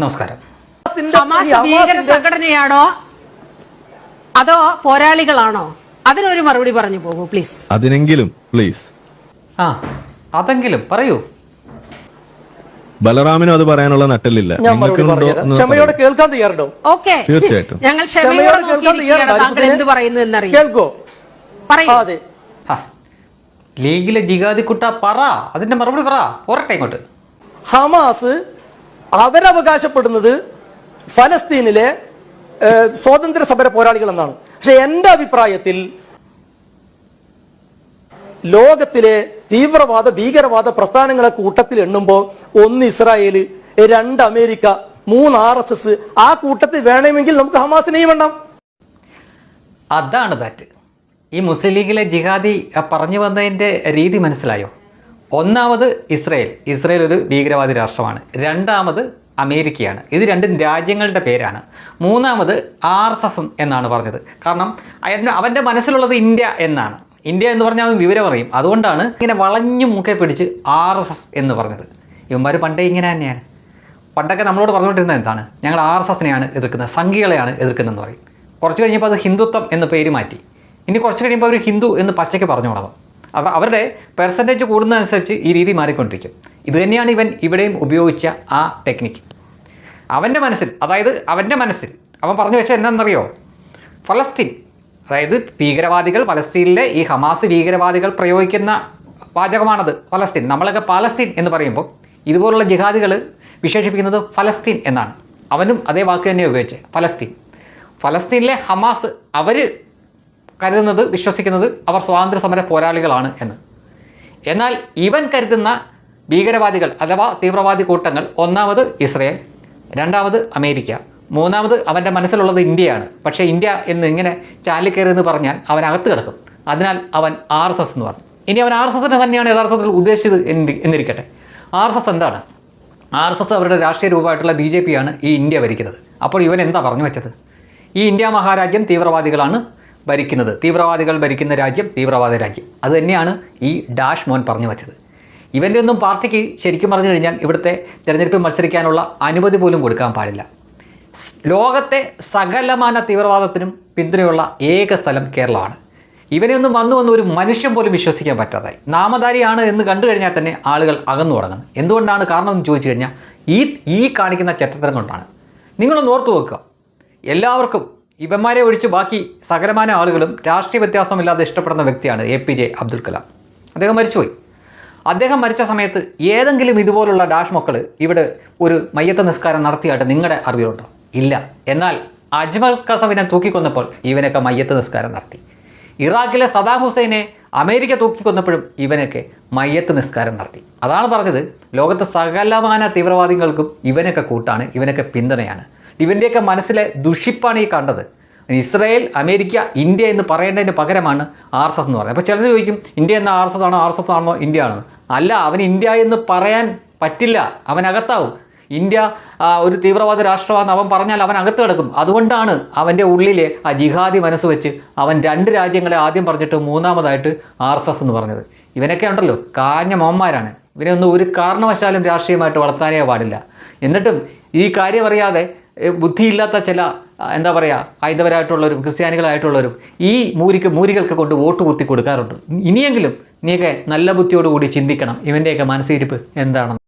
നമസ്കാരം. ഭീകര സംഘടനയാണോ? അതോ പോരാളികളാണോ? അതിനൊരു മറുപടി പറഞ്ഞു പോകൂ പ്ലീസ് അതിനെങ്കിലും പ്ലീസ് ആ അതെങ്കിലും പറയൂ. ബലറാമിനും അത് പറയാനുള്ള നട്ടലില്ല ഞാൻ മറുപടി പറഞ്ഞുതരാം. ക്ഷമയോടെ കേൾക്കാൻ തയ്യാറുണ്ടോ? ഓക്കെ. തീർച്ചയായിട്ടും. ഞങ്ങൾ ക്ഷമയോടെ ക്ഷമയോടെ കേൾക്കാൻ നോക്കിയിരിക്കുകയാണ്. താങ്കൾ എന്ത് പറയുന്നു എന്നറിയാം. കേൾക്കോ? പറയൂ. അതെ. ആ ലീഗിലെ ജിഗാദി കുട്ട പറ. അതിന്റെ മറുപടി പറ. പോരട്ടെ ഇങ്ങോട്ട്. ഹമാസ് അവരവകാശപ്പെടുന്നത് ഫലസ്തീനിലെ സ്വാതന്ത്ര്യ സമര പോരാളികൾ എന്നാണ് പക്ഷെ എന്റെ അഭിപ്രായത്തിൽ ലോകത്തിലെ തീവ്രവാദ ഭീകരവാദ പ്രസ്ഥാനങ്ങളെ കൂട്ടത്തിൽ എണ്ണുമ്പോൾ ഒന്ന് ഇസ്രായേൽ രണ്ട് അമേരിക്ക മൂന്ന് ആർ എസ് എസ് ആ കൂട്ടത്തിൽ വേണമെങ്കിൽ നമുക്ക് ഹമാസിനെയും വേണം അതാണ് ദാറ്റ് ഈ മുസ്ലിം ലീഗിലെ ജിഹാദി പറഞ്ഞു വന്നതിന്റെ രീതി മനസ്സിലായോ? ഒന്നാമത് ഇസ്രയേൽ. ഇസ്രയേൽ ഒരു ഭീകരവാദി രാഷ്ട്രമാണ്. രണ്ടാമത് അമേരിക്കയാണ്. ഇത് രണ്ടും രാജ്യങ്ങളുടെ പേരാണ്. മൂന്നാമത് ആർ എസ് എസ് എന്നാണ് പറഞ്ഞത്. കാരണം അയാൾ അവന്റെ മനസ്സിലുള്ളത് ഇന്ത്യ എന്നാണ്. ഇന്ത്യ എന്ന് പറഞ്ഞാൽ അവൻ വിവരം അറിയും. അതുകൊണ്ടാണ് ഇങ്ങനെ വളഞ്ഞു മുക്കെ പിടിച്ച് ആർ എസ് എസ് എന്ന് പറഞ്ഞത്. ഇവന്മാർ പണ്ടേ ഇങ്ങനെ തന്നെയാണ്. പണ്ടൊക്കെ നമ്മളോട് പറഞ്ഞുകൊണ്ടിരുന്നത് എന്താണ്? ഞങ്ങൾ ആർ എസ് എസിനെയാണ് എതിർക്കുന്നത്. സംഘികളെയാണ് എതിർക്കുന്നതെന്ന് പറയും. കുറച്ച് കഴിഞ്ഞപ്പോൾ അത് ഹിന്ദുത്വം എന്ന് പേര് മാറ്റി. ഇനി കുറച്ച് കഴിയുമ്പോൾ അവർ ഹിന്ദു എന്ന് പച്ചയ്ക്ക് പറഞ്ഞു തുടങ്ങും അപ്പോൾ അവരുടെ പെർസെന്റേജ് കൂടുന്നതനുസരിച്ച് ഈ രീതി മാറിക്കൊണ്ടിരിക്കും. ഇത് തന്നെയാണ് ഇവൻ ഇവിടെയും ഉപയോഗിച്ച ആ ടെക്നിക്ക് അവന്റെ മനസ്സിൽ അതായത് അവന്റെ മനസ്സിൽ അവൻ പറഞ്ഞു വെച്ചാൽ എന്താണെന്നറിയോ? ഫലസ്തീൻ അതായത് ഭീകരവാദികൾ ഫലസ്തീനിലെ ഈ ഹമാസ് ഭീകരവാദികൾ പ്രയോഗിക്കുന്ന വാചകമാണത് ഫലസ്തീൻ. നമ്മളൊക്കെ പാലസ്തീൻ എന്ന് പറയുമ്പോൾ ഇതുപോലുള്ള ജിഹാദികൾ വിശേഷിപ്പിക്കുന്നത് ഫലസ്തീൻ എന്നാണ്. അവനും അതേ വാക്ക് തന്നെ ഉപയോഗിച്ച് ഫലസ്തീൻ. ഫലസ്തീനിലെ ഹമാസ് അവർ കരുതുന്നത് വിശ്വസിക്കുന്നത് അവർ സ്വാതന്ത്ര്യ സമര പോരാളികളാണ് എന്ന്. എന്നാൽ ഇവൻ കരുതുന്ന ഭീകരവാദികൾ അഥവാ തീവ്രവാദി കൂട്ടങ്ങൾ ഒന്നാമത് ഇസ്രയേൽ രണ്ടാമത് അമേരിക്ക മൂന്നാമത് അവന്റെ മനസ്സിലുള്ളത് ഇന്ത്യയാണ്. പക്ഷേ ഇന്ത്യ എന്ന് ഇങ്ങനെ ചാലിക്കയറി എന്ന് പറഞ്ഞാൽ അവൻ അകത്ത് കിടക്കും. അതിനാൽ അവൻ ആർ എസ് എസ് എന്ന് പറഞ്ഞു. ഇനി അവൻ ആർ എസ് എസിനെ തന്നെയാണ് യഥാർത്ഥത്തിൽ ഉദ്ദേശിച്ചത് എന്നിരിക്കട്ടെ. ആർ എസ് എസ് എന്താണ്? ആർ എസ് എസ് അവരുടെ രാഷ്ട്രീയ രൂപമായിട്ടുള്ള ബി ജെ പിയാണ് ഈ ഇന്ത്യ ഭരിക്കുന്നത്. അപ്പോൾ ഇവൻ എന്താ പറഞ്ഞു വെച്ചത്? ഈ ഇന്ത്യ മഹാരാജ്യം തീവ്രവാദികളാണ് ഭരിക്കുന്നത്. തീവ്രവാദികൾ ഭരിക്കുന്ന രാജ്യം തീവ്രവാദ രാജ്യം. അതുതന്നെയാണ് ഈ ഡാഷ് മോൻ പറഞ്ഞു വച്ചത്. ഇവന്റെ ഒന്നും പാർട്ടിക്ക് ശരിക്കും പറഞ്ഞു കഴിഞ്ഞാൽ ഇവിടുത്തെ തിരഞ്ഞെടുപ്പിൽ മത്സരിക്കാനുള്ള അനുമതി പോലും കൊടുക്കാൻ പാടില്ല. ലോകത്തെ സകലമാന തീവ്രവാദത്തിനും പിന്തുണയുള്ള ഏക സ്ഥലം കേരളമാണ്. ഇവനെയൊന്നും വന്നു വന്ന് ഒരു മനുഷ്യൻ പോലും വിശ്വസിക്കാൻ പറ്റാതായി. നാമധാരിയാണ് എന്ന് കണ്ടു കഴിഞ്ഞാൽ തന്നെ ആളുകൾ അകന്നു തുടങ്ങുന്നത് എന്തുകൊണ്ടാണ് കാരണം എന്ന് ചോദിച്ചു കഴിഞ്ഞാൽ ഈ ഈ കാണിക്കുന്ന ചരിത്രം കൊണ്ടാണ്. നിങ്ങളൊന്ന് ഓർത്തു വെക്കുക. എല്ലാവർക്കും ഇവന്മാരെ ഒഴിച്ച് ബാക്കി സകലമാന ആളുകളും രാഷ്ട്രീയ വ്യത്യാസമില്ലാതെ ഇഷ്ടപ്പെടുന്ന വ്യക്തിയാണ് A P J Abdul Kalam. അദ്ദേഹം മരിച്ചുപോയി. അദ്ദേഹം മരിച്ച സമയത്ത് ഏതെങ്കിലും ഇതുപോലുള്ള ഡാഷ് മക്കൾ ഇവിടെ ഒരു മയ്യത്ത നിസ്കാരം നടത്തിയായിട്ട് നിങ്ങളുടെ അറിവിലുണ്ടോ? ഇല്ല. എന്നാൽ അജ്മൽ കസവിനെ തൂക്കിക്കൊന്നപ്പോൾ ഇവനൊക്കെ മയ്യത്ത് നിസ്കാരം നടത്തി. ഇറാഖിലെ സദാം ഹുസൈനെ അമേരിക്ക തൂക്കിക്കൊന്നപ്പോഴും ഇവനൊക്കെ മയ്യത്ത് നിസ്കാരം നടത്തി. അതാണ് പറഞ്ഞത്. ലോകത്തെ സകലമാന തീവ്രവാദികൾക്കും ഇവനൊക്കെ കൂട്ടാണ് ഇവനൊക്കെ പിന്തുണയാണ്. ഇവന്റെയൊക്കെ മനസ്സിലെ ദുഷിപ്പാണ് ഈ കണ്ടത്. ഇസ്രായേൽ അമേരിക്ക ഇന്ത്യ എന്ന് പറയേണ്ടതിന് പകരമാണ് ആർ എസ് എസ് എന്ന് പറയുന്നത്. അപ്പോൾ ചിലർ ചോദിക്കും ഇന്ത്യ എന്ന ആർ എസ് എസ് ആണോ ആർ എസ് എസ് ആണോ ഇന്ത്യ ആണോ അല്ല അവൻ ഇന്ത്യ എന്ന് പറയാൻ പറ്റില്ല അവൻ അകത്താവും. ഇന്ത്യ ഒരു തീവ്രവാദ രാഷ്ട്രമാണെന്ന് അവൻ പറഞ്ഞാൽ അവൻ അകത്ത് കിടക്കും. അതുകൊണ്ടാണ് അവന്റെ ഉള്ളിലെ ആ ജിഹാദി മനസ്സ് വെച്ച് അവൻ രണ്ട് രാജ്യങ്ങളെ ആദ്യം പറഞ്ഞിട്ട് മൂന്നാമതായിട്ട് ആർ എസ് എസ് എന്ന് പറഞ്ഞത്. ഇവനൊക്കെ ഉണ്ടല്ലോ കാഞ്ഞ മോന്മാരാണ്. ഇവനെ ഒന്നും ഒരു കാരണവശാലും രാഷ്ട്രീയമായിട്ട് വളർത്താനേ പാടില്ല. എന്നിട്ടും ഈ കാര്യം അറിയാതെ ബുദ്ധിയില്ലാത്ത ചില എന്താ പറയുക ഹൈന്ദവരായിട്ടുള്ളവരും ക്രിസ്ത്യാനികളായിട്ടുള്ളവരും ഈ മൂരിക്ക് മൂരികൾക്ക് കൊണ്ട് വോട്ട് കുത്തി കൊടുക്കാറുണ്ട്. ഇനിയെങ്കിലും നീയൊക്കെ നല്ല ബുദ്ധിയോടുകൂടി ചിന്തിക്കണം. ഇവന്റെയൊക്കെ മനസ്സിരിപ്പ് എന്താണെന്ന്.